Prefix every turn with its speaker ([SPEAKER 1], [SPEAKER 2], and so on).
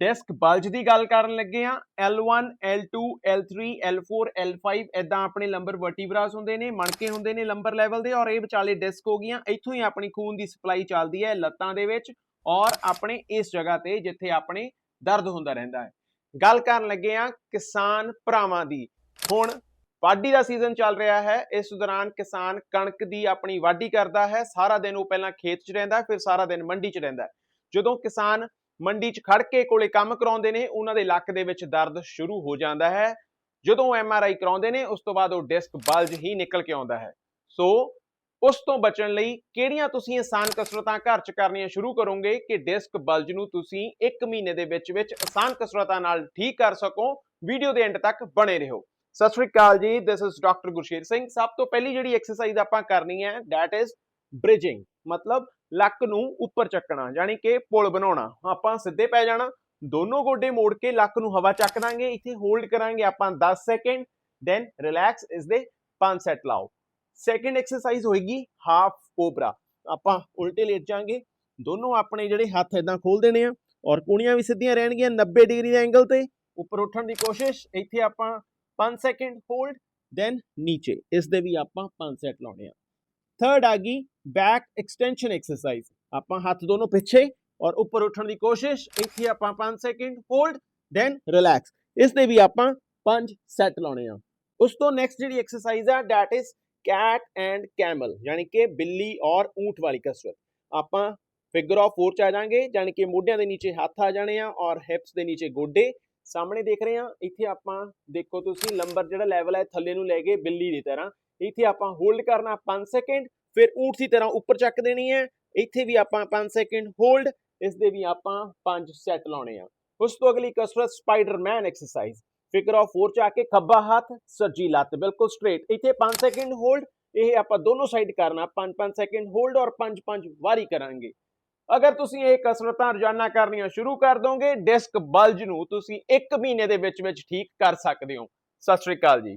[SPEAKER 1] Desk bulge ਦੀ ਗੱਲ ਕਰਨ ਲੱਗੇ ਆ L1 L2 L3 L4 L5 ਐਦਾਂ ਆਪਣੇ ਲੰਬਰ ਵਰਟੀਬਰਾਸ ਹੁੰਦੇ ਨੇ, ਮਣਕੇ ਹੁੰਦੇ ਨੇ ਲੰਬਰ ਲੈਵਲ ਦੇ ਔਰ ਇਹ ਵਿਚਾਲੇ ਡਿਸਕ ਹੋ ਗਈਆਂ। ਇੱਥੋਂ ਹੀ ਆਪਣੀ ਖੂਨ ਦੀ ਸਪਲਾਈ ਚੱਲਦੀ ਹੈ ਲੱਤਾਂ ਦੇ ਵਿੱਚ ਔਰ ਆਪਣੇ ਇਸ ਜਗ੍ਹਾ ਤੇ ਜਿੱਥੇ ਆਪਣੇ ਦਰਦ ਹੁੰਦਾ ਰਹਿੰਦਾ ਹੈ। ਗੱਲ ਕਰਨ ਲੱਗੇ ਆ ਕਿਸਾਨ ਭਰਾਵਾਂ ਦੀ। ਹੁਣ ਵਾਢੀ ਦਾ ਸੀਜ਼ਨ ਚੱਲ ਰਿਹਾ ਹੈ। ਇਸ ਦੌਰਾਨ ਕਿਸਾਨ ਕਣਕ ਦੀ ਆਪਣੀ ਵਾਢੀ ਕਰਦਾ ਹੈ। ਸਾਰਾ ਦਿਨ ਉਹ ਪਹਿਲਾਂ ਖੇਤ 'ਚ ਰਹਿੰਦਾ, ਫਿਰ ਸਾਰਾ ਦਿਨ ਮੰਡੀ 'ਚ ਰਹਿੰਦਾ ਜਦੋਂ ਕਿਸਾਨ ਮੰਡੀ 'ਚ ਖੜ ਕੇ ਕੋਲੇ ਕੰਮ ਕਰਾਉਂਦੇ ਨੇ, ਉਹਨਾਂ ਦੇ ਲੱਕ ਦੇ ਵਿੱਚ ਦਰਦ ਸ਼ੁਰੂ ਹੋ ਜਾਂਦਾ ਹੈ। ਜਦੋਂ ਐਮ ਆਰ ਆਈ ਕਰਾਉਂਦੇ ਨੇ, ਉਸ ਤੋਂ ਬਾਅਦ ਉਹ ਡਿਸਕ ਬਲਜ ਹੀ ਨਿਕਲ ਕੇ ਆਉਂਦਾ ਹੈ। ਸੋ, ਉਸ ਤੋਂ ਬਚਣ ਲਈ ਕਿਹੜੀਆਂ ਤੁਸੀਂ ਆਸਾਨ ਕਸਰਤਾਂ ਘਰ 'ਚ ਕਰਨੀਆਂ ਸ਼ੁਰੂ ਕਰੋਗੇ ਕਿ ਡਿਸਕ ਬਲਜ ਨੂੰ ਤੁਸੀਂ 1 ਮਹੀਨੇ ਦੇ ਵਿੱਚ ਵਿੱਚ ਆਸਾਨ ਕਸਰਤਾਂ ਨਾਲ ਠੀਕ ਕਰ ਸਕੋ, ਵੀਡੀਓ ਦੇ ਐਂਡ ਤੱਕ ਬਣੇ ਰਹੋ। ਸਤਿ ਸ਼੍ਰੀ ਅਕਾਲ ਜੀ this is doctor Gursher Singh. ਸਭ ਤੋਂ ਪਹਿਲੀ ਜਿਹੜੀ ਐਕਸਰਸਾਈਜ਼ ਆਪਾਂ ਕਰਨੀ ਹੈ ਥੈਟ ਇਜ਼ ਬ੍ਰਿਜਿੰਗ ਮਤਲਬ ਲੱਕ ਨੂੰ ਉੱਪਰ ਚੱਕਣਾ, ਯਾਨੀ ਕਿ ਪੁਲ ਬਣਾਉਣਾ। ਆਪਾਂ ਸਿੱਧੇ ਪੈ ਜਾਣਾ, ਦੋਨੋਂ ਗੋਡੇ ਮੋੜ ਕੇ ਲੱਕ ਨੂੰ ਹਵਾ ਚੱਕ ਦਾਂਗੇ, ਇੱਥੇ ਹੋਲਡ ਕਰਾਂਗੇ ਆਪਾਂ 10 ਸੈਕਿੰਡ ਦੈਨ ਰਿਲੈਕਸ ਇਸ ਦੇ 5 ਸੈਟ ਲਾਓ। ਸੈਕਿੰਡ ਐਕਸਰਸਾਈਜ਼ ਹੋਏਗੀ ਹਾਫ ਕੋਬਰਾ ਆਪਾਂ ਉਲਟੇ ਲੇਟ ਜਾਾਂਗੇ, ਦੋਨੋਂ ਆਪਣੇ ਜਿਹੜੇ ਹੱਥ ਇਦਾਂ ਖੋਲ ਦੇਣੇ ਆ, ਔਰ ਕੂਣੀਆਂ ਵੀ ਸਿੱਧੀਆਂ ਰਹਿਣਗੀਆਂ 90 ਡਿਗਰੀ ਦੇ ਐਂਗਲ ਤੇ। ਉੱਪਰ ਉੱਠਣ ਦੀ ਕੋਸ਼ਿਸ਼, ਇੱਥੇ ਆਪਾਂ 5 ਸੈਕਿੰਡ ਹੋਲਡ ਦੈਨ ਨੀਚੇ ਇਸ ਦੇ ਵੀ ਆਪਾਂ 5 ਸੈਟ ਲਾਉਣੇ ਆ। ਥਰਡ ਆ ਗਈ ਬੈਕ ਐਕਸਟੈਂਸ਼ਨ ਐਕਸਰਸਾਈਜ਼ ਆਪਾਂ ਹੱਥ ਦੋਨੋਂ ਪਿੱਛੇ ਔਰ ਉੱਪਰ ਉੱਠਣ ਦੀ ਕੋਸ਼ਿਸ਼, ਇੱਥੇ ਆਪਾਂ 5 ਸੈਕਿੰਡ ਹੋਲਡ ਦੈਨ ਰਿਲੈਕਸ ਇਸ ਦੇ ਵੀ ਆਪਾਂ 5 ਸੈਟ ਲਾਉਣੇ ਆ। ਉਸ ਤੋਂ ਨੈਕਸਟ ਜਿਹੜੀ ਐਕਸਰਸਾਈਜ਼ ਆ that is cat and camel ਯਾਨੀ ਕਿ ਬਿੱਲੀ ਔਰ ਊਂਠ ਵਾਲੀ ਕਸਰਤ। ਆਪਾਂ ਫਿਗਰ ਆਫ 4 ਚ ਆ ਜਾਾਂਗੇ, ਯਾਨੀ ਕਿ ਮੋਢਿਆਂ ਦੇ ਨੀਚੇ ਹੱਥ ਆ ਜਾਣੇ ਆ ਔਰ ਹਿਪਸ ਦੇ ਨੀਚੇ ਗੋਡੇ। ਸਾਹਮਣੇ ਦੇਖ ਰਹੇ ਆ, ਇੱਥੇ ਆਪਾਂ ਦੇਖੋ ਤੁਸੀਂ ਲੰਬਰ ਜਿਹੜਾ ਲੈਵਲ ਹੈ ਥੱਲੇ ਨੂੰ ਲੈ ਕੇ ਬਿੱਲੀ ਦੀ ਤਰ੍ਹਾਂ ਇੱਥੇ ਆਪਾਂ ਹੋਲਡ ਕਰਨਾ 5 ਸੈਕਿੰਡ ਫਿਰ ਊਠ ਦੀ ਤਰ੍ਹਾਂ ਉੱਪਰ ਚੱਕ ਦੇਣੀ ਹੈ। ਇੱਥੇ ਵੀ ਆਪਾਂ 5 ਸੈਕਿੰਡ ਹੋਲਡ ਇਸ ਦੇ ਵੀ ਆਪਾਂ 5 ਸੈਟ ਲਾਉਣੇ ਆ। ਉਸ ਤੋਂ ਅਗਲੀ ਕਸਰਤ ਸਪਾਈਡਰਮੈਨ ਐਕਸਰਸਾਈਜ਼ ਫਿਗਰ ਆਫ 4 ਚ ਆ ਕੇ ਖੱਬਾ ਹੱਥ, ਸੱਜੀ ਲੱਤ, ਬਿਲਕੁਲ ਸਟ੍ਰੇਟ ਇੱਥੇ 5 ਸੈਕਿੰਡ ਹੋਲਡ ਇਹ ਆਪਾਂ ਦੋਨੋਂ ਸਾਈਡ ਕਰਨਾ। 5-5 ਸੈਕਿੰਡ ਹੋਲਡ ਔਰ 5-5 ਵਾਰੀ ਕਰਾਂਗੇ। ਅਗਰ ਤੁਸੀਂ ਇਹ ਕਸਰਤਾਂ ਰੋਜ਼ਾਨਾ ਕਰਨੀਆਂ ਸ਼ੁਰੂ ਕਰ ਦੋਗੇ ਡਿਸਕ ਬਲਜ ਨੂੰ ਤੁਸੀਂ 1 ਮਹੀਨੇ ਦੇ ਵਿੱਚ ਵਿੱਚ ਠੀਕ ਕਰ ਸਕਦੇ ਹੋ। ਸਤਿ ਸ਼੍ਰੀ ਅਕਾਲ ਜੀ।